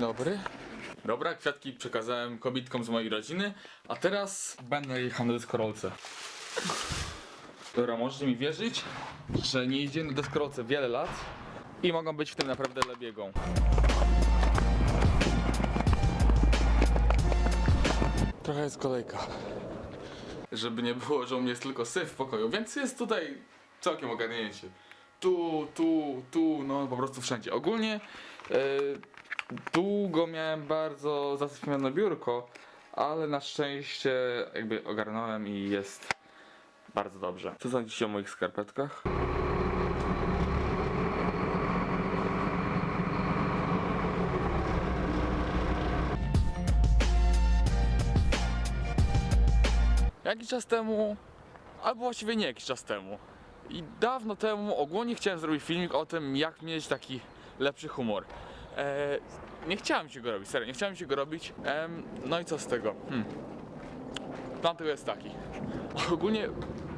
dobry. Dobra, kwiatki przekazałem kobitkom z mojej rodziny, a teraz będę jechał na deskorolce. Dobra, możecie mi wierzyć, że nie jeździłem na deskorolce wiele lat i mogą być w tym naprawdę lebiegą. Trochę jest kolejka. Żeby nie było, że u mnie jest tylko syf w pokoju, więc jest tutaj całkiem ogarnięcie. Tu, tu, tu, no po prostu wszędzie. Ogólnie e, długo miałem bardzo zasypione biurko, ale na szczęście jakby ogarnąłem i jest bardzo dobrze. Co sądzicie o moich skarpetkach? Jakiś czas temu, albo właściwie nie jakiś czas temu, i dawno temu ogólnie chciałem zrobić filmik o tym, jak mieć taki lepszy humor. E, nie chciałem się go robić, serio, nie chciałem się go robić. Em, no i co z tego? Hmm. Plan tego jest taki. Ogólnie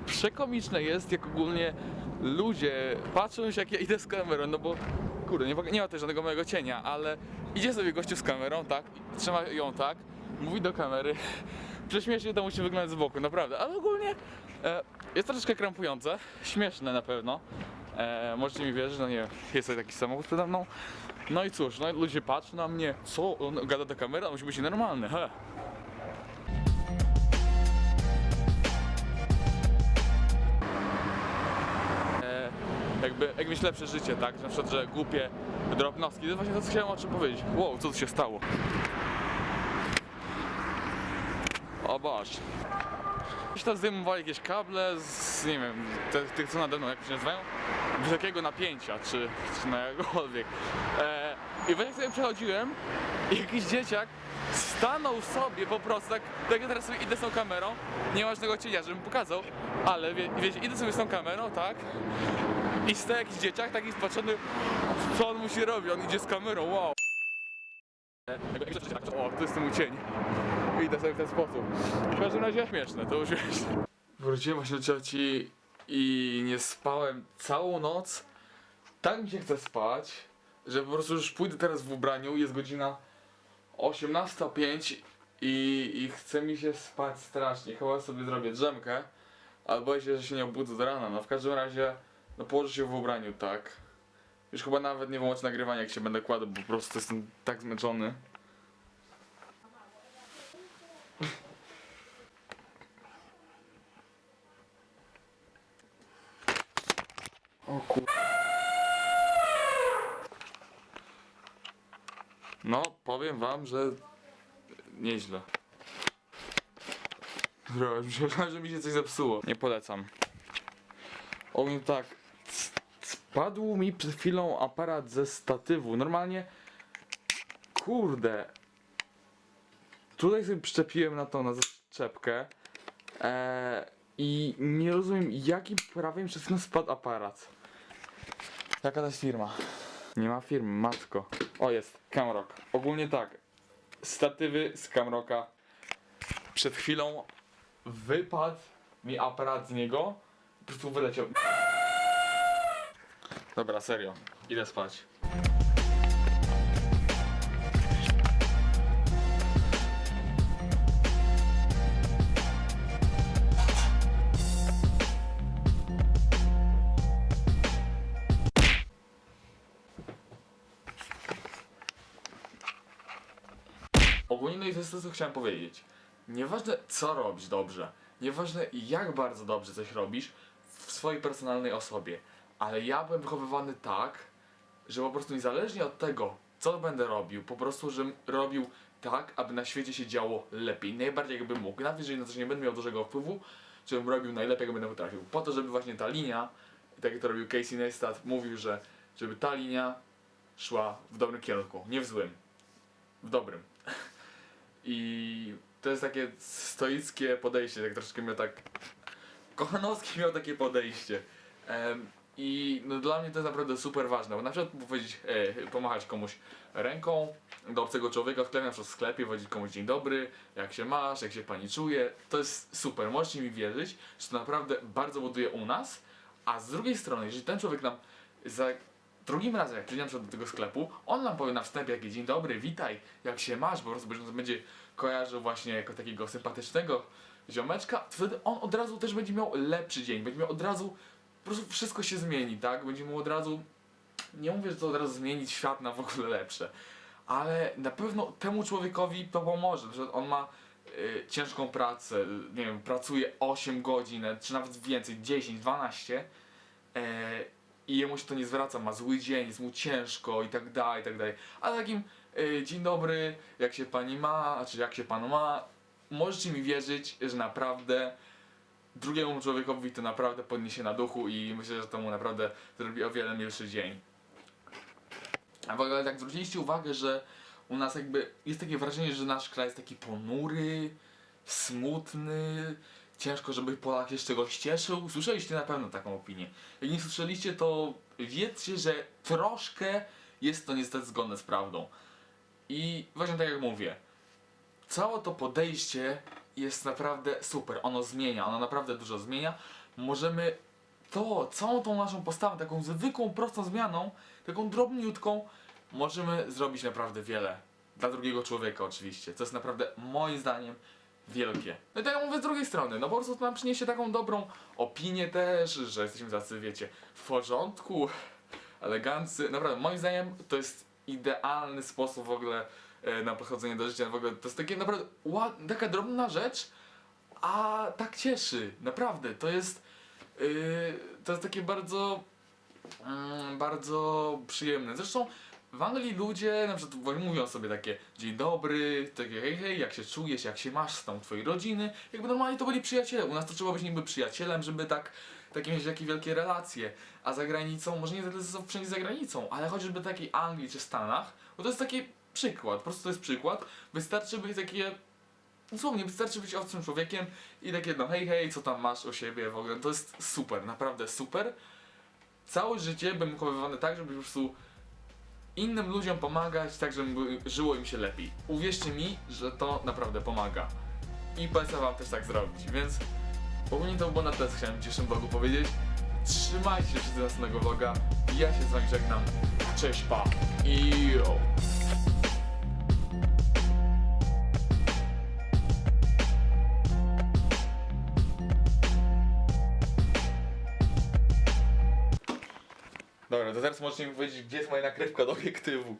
przekomiczne jest, jak ogólnie ludzie patrzą się jak ja idę z kamerą, no bo kurde, nie, nie ma też żadnego mojego cienia, ale idzie sobie gościu z kamerą, tak, trzyma ją tak, mówi do kamery, prześmiesznie to musi wyglądać z boku, naprawdę, ale ogólnie e, jest troszeczkę krępujące, śmieszne na pewno, e, możecie mi wierzyć, no nie jest taki samochód przede mną, no i cóż, no ludzie patrzą na mnie, co, on gada do kamery, musi być normalny, he. e, jakby, jak mieć lepsze życie, tak? Na przykład, że głupie drobnostki. To jest właśnie to, co chciałem o czym powiedzieć. Wow, co tu się stało? O Boż. Gdzieś tam zdejmowali jakieś kable z, nie wiem, tych co nade mną, jak się nazywają? Wysokiego napięcia, czy, czy na jakkolwiek. E, I właśnie jak sobie przechodziłem jakiś dzieciak stanął sobie po prostu, tak, tak ja teraz sobie idę z tą kamerą, nie ma żadnego cienia, żebym pokazał, ale wie, wiecie, idę sobie z tą kamerą, tak, i stoi jakiś dzieciak taki spatrzony, co on musi robić, on idzie z kamerą, wow. O, to jest ten cień. Idę sobie w ten sposób. W każdym razie śmieszne, to już. Wróciłem właśnie do cioci i nie spałem całą noc. Tak mi się chce spać, że po prostu już pójdę teraz w ubraniu, jest godzina 18.05 i, i chce mi się spać strasznie. Chyba sobie zrobię drzemkę, albo boję się, że się nie obudzę do rana. No w każdym razie, no położę się w ubraniu, tak. Już chyba nawet nie wyłączę nagrywania, jak się będę kładł, bo po prostu jestem tak zmęczony. O kur... No, powiem wam, że nieźle. Myślałem, że mi się coś zepsuło. Nie polecam. Ogólnie tak. Spadł mi przed chwilą aparat ze statywu. Normalnie. Kurde. Tutaj sobie przyczepiłem na to, na zaczepkę. Eee, I nie rozumiem, jakim prawem przed chwilą spadł aparat. Jaka to jest firma? Nie ma firmy, matko. O, jest, Camrock. Ogólnie tak. Statywy z Camrocka. Przed chwilą wypadł mi aparat z niego. Po prostu wyleciał. Dobra, serio. Idę spać. Ogólnie no i to jest to, co chciałem powiedzieć. Nieważne co robisz dobrze, nieważne jak bardzo dobrze coś robisz w swojej personalnej osobie, ale ja byłem wychowywany tak, że po prostu niezależnie od tego, co będę robił, po prostu, żebym robił tak, aby na świecie się działo lepiej, najbardziej jakbym mógł. Nawet jeżeli na coś nie będę miał dużego wpływu, żebym robił najlepiej, jak będę potrafił. Po to, żeby właśnie ta linia, tak jak to robił Casey Neistat, mówił, że żeby ta linia szła w dobrym kierunku, nie w złym, w dobrym. I to jest takie stoickie podejście, tak troszkę miał tak... Kochanowski miał takie podejście. Em, I no, dla mnie to jest naprawdę super ważne, bo na przykład powiedzieć, e, pomachać komuś ręką do obcego człowieka w sklepie, na przykład w sklepie, powiedzieć komuś dzień dobry, jak się masz, jak się pani czuje, to jest super, możecie mi wierzyć, że to naprawdę bardzo buduje u nas, a z drugiej strony, jeżeli ten człowiek nam za drugim razem, jak przyjdziemy do tego sklepu, on nam powie na wstępie, jaki dzień dobry, witaj, jak się masz, po prostu będzie- będzie kojarzył właśnie jako takiego sympatycznego ziomeczka, wtedy on od razu też będzie miał lepszy dzień, będzie miał od razu, po prostu wszystko się zmieni, tak? Będzie mu od razu, nie mówię, że to od razu zmienić świat na w ogóle lepsze, ale na pewno temu człowiekowi to pomoże, że on ma y, ciężką pracę, nie wiem, pracuje 8 godzin, czy nawet więcej, 10, 12 e, i jemu się to nie zwraca, ma zły dzień, jest mu ciężko i tak dalej, i tak dalej. A takim y, dzień dobry, jak się pani ma, czy jak się panu ma, możecie mi wierzyć, że naprawdę drugiemu człowiekowi to naprawdę podniesie na duchu i myślę, że to mu naprawdę zrobi o wiele milszy dzień. A w ogóle tak zwróciliście uwagę, że u nas jakby jest takie wrażenie, że nasz kraj jest taki ponury, smutny, ciężko, żeby Polak się z czegoś cieszył. Słyszeliście na pewno taką opinię. Jak nie słyszeliście, to wiedzcie, że troszkę jest to niestety zgodne z prawdą. I właśnie tak jak mówię, całe to podejście jest naprawdę super. Ono zmienia, ono naprawdę dużo zmienia. Możemy to, całą tą naszą postawę, taką zwykłą, prostą zmianą, taką drobniutką, możemy zrobić naprawdę wiele. Dla drugiego człowieka oczywiście, co jest naprawdę moim zdaniem wielkie. No i tak mówię z drugiej strony, no po prostu to nam przyniesie taką dobrą opinię też, że jesteśmy tacy, wiecie, w porządku, elegancy. Naprawdę, moim zdaniem to jest idealny sposób w ogóle e, na podchodzenie do życia. W ogóle to jest takie naprawdę taka drobna rzecz, a tak cieszy. Naprawdę, to jest yy, to jest takie bardzo mm, bardzo przyjemne. Zresztą w Anglii ludzie na przykład mówią sobie takie dzień dobry, takie hej hej, jak się czujesz, jak się masz z tą twojej rodziny. Jakby normalnie to byli przyjaciele. U nas to trzeba być niby przyjacielem, żeby tak takie mieć takie wielkie relacje. A za granicą, może nie tyle wszędzie za granicą, ale chociażby takiej Anglii czy Stanach, bo to jest taki przykład, po prostu to jest przykład. Wystarczy być takie Dosłownie, wystarczy być obcym człowiekiem i takie no hej hej, co tam masz u siebie w ogóle. To jest super, naprawdę super. Całe życie bym wychowywany tak, żeby po prostu innym ludziom pomagać, tak żeby żyło im się lepiej. Uwierzcie mi, że to naprawdę pomaga. I polecam wam też tak zrobić, więc ogólnie to było na tyle, chciałem w dzisiejszym vlogu powiedzieć. Trzymajcie się do następnego vloga. Ja się z wami żegnam. Cześć, pa. I yo. Dobra, to teraz możecie mi powiedzieć, gdzie jest moja nakrywka do obiektywu.